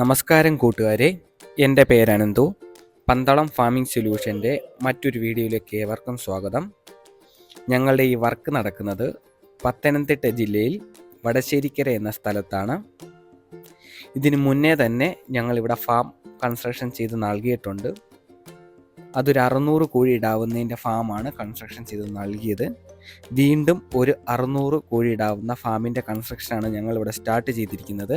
നമസ്കാരം കൂട്ടുകാരെ. എന്റെ പേരനന്തു പന്തളം ഫാമിംഗ് സൊല്യൂഷന്റെ മറ്റൊരു വീഡിയോയിലേക്ക് ഏവർക്കും സ്വാഗതം. ഞങ്ങളുടെ ഈ വർക്ക് നടക്കുന്നത് പത്തനംതിട്ട ജില്ലയിൽ വടശ്ശേരിക്കര എന്ന സ്ഥലത്താണ്. ഇതിനു മുന്നേ തന്നെ ഞങ്ങളിവിടെ ഫാം കൺസ്ട്രക്ഷൻ ചെയ്ത് നൽകിയിട്ടുണ്ട്. അതൊരു അറുന്നൂറ് കോഴി ഇടാവുന്നതിന്റെ ഫാമാണ് കൺസ്ട്രക്ഷൻ ചെയ്ത് നൽകിയത്. വീണ്ടും ഒരു അറുന്നൂറ് കോഴി ഇടാവുന്ന ഫാമിന്റെ കൺസ്ട്രക്ഷനാണ് ഞങ്ങളിവിടെ സ്റ്റാർട്ട് ചെയ്തിരിക്കുന്നത്.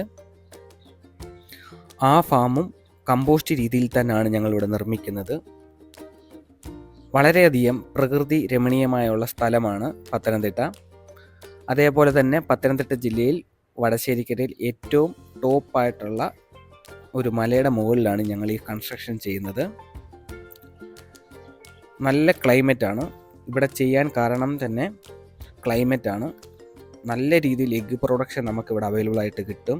ആ ഫാമും കമ്പോസ്റ്റ് രീതിയിൽ തന്നെയാണ് ഞങ്ങളിവിടെ നിർമ്മിക്കുന്നത്. വളരെയധികം പ്രകൃതി രമണീയമായുള്ള സ്ഥലമാണ് പത്തനംതിട്ട. അതേപോലെ തന്നെ പത്തനംതിട്ട ജില്ലയിൽ വടശ്ശേരിക്കരയിൽ ഏറ്റവും ടോപ്പായിട്ടുള്ള ഒരു മലയുടെ മുകളിലാണ് ഞങ്ങൾ ഈ കൺസ്ട്രക്ഷൻ ചെയ്യുന്നത്. നല്ല ക്ലൈമറ്റാണ് ഇവിടെ ചെയ്യാൻ കാരണം തന്നെ ക്ലൈമറ്റാണ് നല്ല രീതിയിൽ എഗ്ഗ് പ്രൊഡക്ഷൻ നമുക്കിവിടെ അവൈലബിൾ ആയിട്ട് കിട്ടും.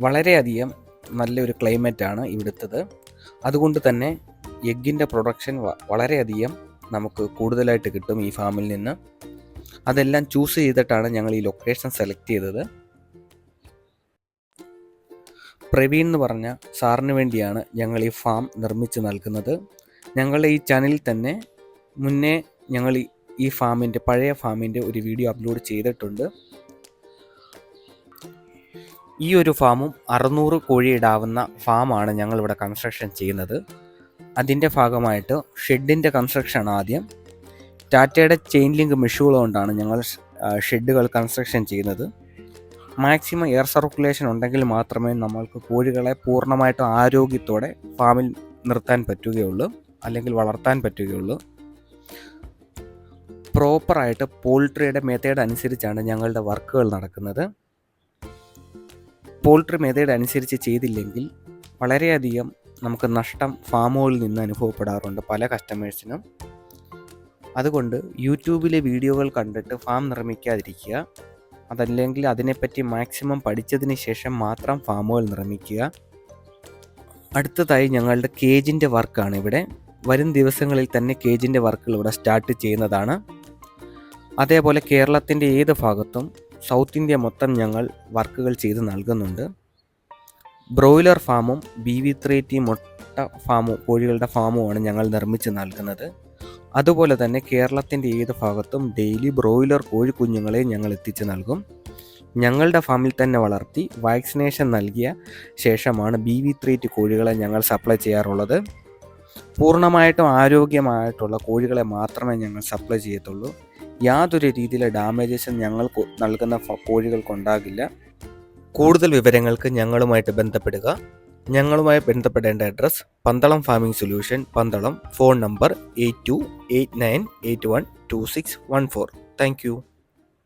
വളരെയധികം നല്ലൊരു ക്ലൈമറ്റാണ് ഇവിടുത്തത്. അതുകൊണ്ട് തന്നെ എഗ്ഗിന്റെ പ്രൊഡക്ഷൻ വളരെയധികം നമുക്ക് കൂടുതലായിട്ട് കിട്ടും ഈ ഫാമിൽ നിന്ന്. അതെല്ലാം ചൂസ് ചെയ്തിട്ടാണ് ഞങ്ങൾ ഈ ലൊക്കേഷൻ സെലക്ട് ചെയ്തത്. പ്രവീൺ എന്ന് പറഞ്ഞ സാറിന് വേണ്ടിയാണ് ഞങ്ങൾ ഈ ഫാം നിർമ്മിച്ച് നൽകുന്നത്. ഞങ്ങളുടെ ഈ ചാനലിൽ തന്നെ മുന്നേ ഞങ്ങൾ ഈ ഫാമിന്റെ പഴയ ഫാമിന്റെ ഒരു വീഡിയോ അപ്ലോഡ് ചെയ്തിട്ടുണ്ട്. ഈ ഒരു ഫാമും അറുന്നൂറ് കോഴി ഇടാവുന്ന ഫാമാണ് ഞങ്ങളിവിടെ കൺസ്ട്രക്ഷൻ ചെയ്യുന്നത്. അതിന്റെ ഭാഗമായിട്ട് ഷെഡിന്റെ കൺസ്ട്രക്ഷൻ ആദ്യം. ടാറ്റയുടെ ചെയിൻ ലിങ്ക് മെഷീനുകൾ കൊണ്ടാണ് ഞങ്ങൾ ഷെഡുകൾ കൺസ്ട്രക്ഷൻ ചെയ്യുന്നത്. മാക്സിമം എയർ സർക്കുലേഷൻ ഉണ്ടെങ്കിൽ മാത്രമേ നമ്മൾക്ക് കോഴികളെ പൂർണമായിട്ടും ആരോഗ്യത്തോടെ ഫാമിൽ നിർത്താൻ പറ്റുകയുള്ളൂ അല്ലെങ്കിൽ വളർത്താൻ പറ്റുകയുള്ളൂ. പ്രോപ്പറായിട്ട് പോൾട്രിയുടെ മെത്തേഡ് അനുസരിച്ചാണ് ഞങ്ങളുടെ വർക്കുകൾ നടക്കുന്നത്. പോൾട്രി മെത്തേഡ് അനുസരിച്ച് ചെയ്തില്ലെങ്കിൽ വളരെയധികം നമുക്ക് നഷ്ടം ഫാമുകളിൽ നിന്ന് അനുഭവപ്പെടാറുണ്ട് പല കസ്റ്റമേഴ്സിനും അതുകൊണ്ട് യൂട്യൂബിലെ വീഡിയോകൾ കണ്ടിട്ട് ഫാം നിർമ്മിക്കാതിരിക്കുക. അതല്ലെങ്കിൽ അതിനെപ്പറ്റി മാക്സിമം പഠിച്ചതിന് ശേഷം മാത്രം ഫാമുകൾ നിർമ്മിക്കുക. അടുത്തതായി ഞങ്ങളുടെ കേജിന്റെ വർക്കാണ് ഇവിടെ. വരും ദിവസങ്ങളിൽ തന്നെ കേജിന്റെ വർക്കുകൾ ഇവിടെ സ്റ്റാർട്ട് ചെയ്യുന്നതാണ്. അതേപോലെ കേരളത്തിന്റെ ഏത് ഭാഗത്തും സൗത്ത് ഇന്ത്യ മൊത്തം ഞങ്ങൾ വർക്കുകൾ ചെയ്ത് നൽകുന്നുണ്ട്. ബ്രോയിലർ ഫാമും ബി വി ത്രീ ടി മുട്ട ഫാമും കോഴികളുടെ ഫാമുമാണ് ഞങ്ങൾ നിർമ്മിച്ച് നൽകുന്നത്. അതുപോലെ തന്നെ കേരളത്തിന്റെ ഏത് ഭാഗത്തും ഡെയിലി ബ്രോയിലർ കോഴിക്കുഞ്ഞുങ്ങളെ ഞങ്ങൾ എത്തിച്ച് നൽകും. ഞങ്ങളുടെ ഫാമിൽ തന്നെ വളർത്തി വാക്സിനേഷൻ നൽകിയ ശേഷമാണ് ബി വി ത്രീ ടി കോഴികളെ ഞങ്ങൾ സപ്ലൈ ചെയ്യാറുള്ളത്. പൂർണമായിട്ടും ആരോഗ്യമായിട്ടുള്ള കോഴികളെ മാത്രമേ ഞങ്ങൾ സപ്ലൈ ചെയ്യത്തുള്ളൂ. യാതൊരു രീതിയിലെ ഡാമേജസും ഞങ്ങൾ നൽകുന്ന കോഴികൾക്കുണ്ടാകില്ല കൂടുതൽ വിവരങ്ങൾക്ക് ഞങ്ങളുമായിട്ട് ബന്ധപ്പെടുക. ഞങ്ങളുമായി ബന്ധപ്പെടേണ്ട address Pandalam farming solution Pandalam phone number eight two eight nine eight one two six one four thank you